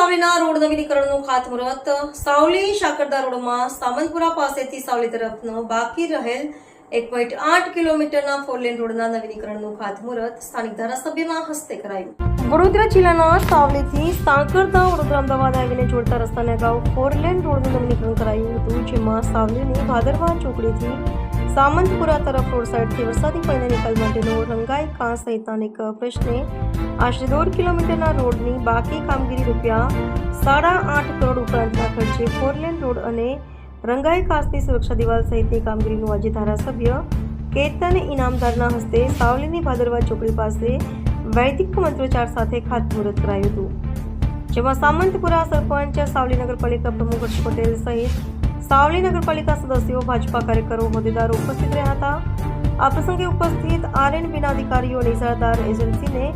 સાવલીના road નવીનીકરણનું ખાતમુહૂર્ત. સાવલી શાકરદા રોડમાં સામંતપુરા પાસેથી સાવલી તરફનો બાકી રહેલ એક પોઈન્ટ આઠ કિલોમીટરના ફોરલેન રોડના નવીનીકરણનું ખાતમુહૂર્ત સ્થાનિક ધારાસભ્યના હસ્તે કરાયું. વડોદરા જિલ્લાના સાવલીથી સાંકરતા વડોદરા અમદાવાદ આવીને જોડતા રસ્તાને અગાઉ ફોરલેન રોડનું નવીનીકરણ કરાયું હતું, જેમાં સાવલીની ભાદરવા ચોકડીથી સામંતપુરા તરફ રોડ સાઈડથી વરસાદી પાણીના નિકાલ માટેનો રંગાઈ કાં સહિતના પ્રશ્ને આશરે દોઢ કિલોમીટરના રોડની બાકી કામગીરી રૂપિયા સાડા આઠ કરોડ ઉપરાંતના ખર્ચે ફોરલેન રોડ અને રંગાઈ કાંસની સુરક્ષા દિવાલ સહિતની કામગીરીનું આજે ધારાસભ્ય કેતન ઇનામદારના હસ્તે સાવલીની ભાદરવા ચોકડી પાસે વૈદિક મંત્રોચ્ચાર સાથે ખાતમુહૂર્ત કરાયું હતું, જેમાં સામંતપુરા સરપંચ, સાવલી નગરપાલિકા પ્રમુખ હર્ષ પટેલ સહિત સાવલી નગરપાલિકા સદસ્યો, ભાજપા કાર્યકરો, હોદ્દેદારો ઉપસ્થિત રહ્યા હતા. આ પ્રસંગે ઉપસ્થિત આરએનબીના અધિકારીઓ અને ઇજારદાર એજન્સીને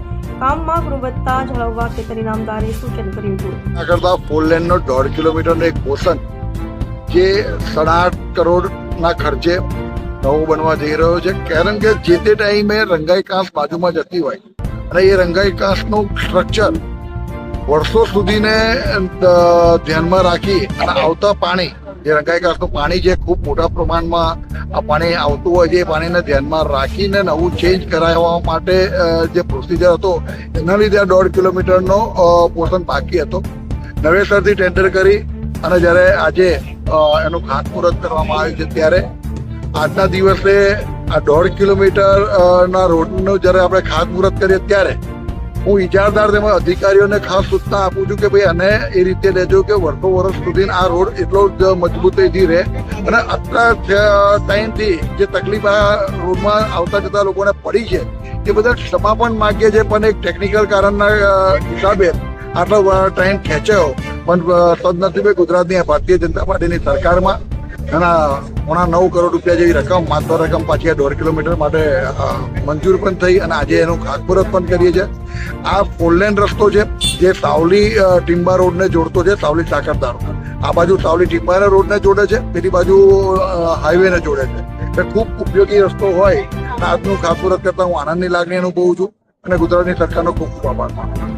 કામમાં ગુણવત્તા જાળવવા ખેતરી નામદારે સૂચન કર્યું હતું. આ કરતા ફોર લેનનો દોઢ કિલોમીટરનો એક પોર્શન જે સાડા આઠ કરોડના ખર્ચે નવો બનવા જઈ રહ્યો છે. કારણ કે જે તે ટાઈમે રંગાઈ કાંસ બાજુમાં જતી હોય અને એ રંગાઈ કાંસનું સ્ટ્રક્ચર વર્ષો સુધીને ધ્યાનમાં રાખી અને આવતા પાણી જે રંગાઈ કાંસનું પાણી જે ખૂબ મોટા પ્રમાણમાં આ પાણી આવતું હોય છે, એ પાણીને ધ્યાનમાં રાખીને નવું ચેન્જ કરાવવા માટે જે પ્રોસિજર હતો, એના લીધે આ દોઢ કિલોમીટરનો પોર્શન બાકી હતો. નવેસરથી ટેન્ડર કરી અને જ્યારે આજે એનું ખાતમુહૂર્ત કરવામાં આવ્યું છે ત્યારે, આજના દિવસે આ દોઢ કિલોમીટરના રોડનું જ્યારે આપણે ખાતમુહૂર્ત કરીએ ત્યારે હું ઇજારદાર તેમજ અધિકારીઓને ખાસ સૂચના આપું છું કે ભાઈ અને એ રીતે લેજો કે વર્ષો વર્ષ સુધી આ રોડ એટલો જ મજબૂતીથી રહે. અને આટલા ટાઈમથી જે તકલીફ આ રોડમાં આવતા જતા લોકોને પડી છે, એ બધા ક્ષમા પણ માગીએ છે પણ એક ટેકનિકલ કારણના હિસાબે આટલો ટાઈમ ખેંચ્યો. પણ સદનસીબે ગુજરાતની ભારતીય જનતા પાર્ટીની સરકારમાં એના પોણા નવ કરોડ રૂપિયા જેવી રકમ માત્ર રકમ પાછી આ દોઢ કિલોમીટર માટે મંજૂર પણ થઈ અને આજે એનું ખાતમુહૂર્ત પણ કરીએ છીએ. આ ફોરલેન રસ્તો છે, જે સાવલી ટિમ્બા રોડને જોડતો છે, સાવલી સાકરદાર આ બાજુ સાવલી ટિમ્બાના રોડને જોડે છે, પેલી બાજુ હાઈવેને જોડે છે. એટલે ખૂબ ઉપયોગી રસ્તો હોય આજનું ખાતમુહૂર્ત કરતાં હું આનંદની લાગણી અનુભવું છું અને ગુજરાતની સરકારનો ખૂબ ખૂબ આભાર માનું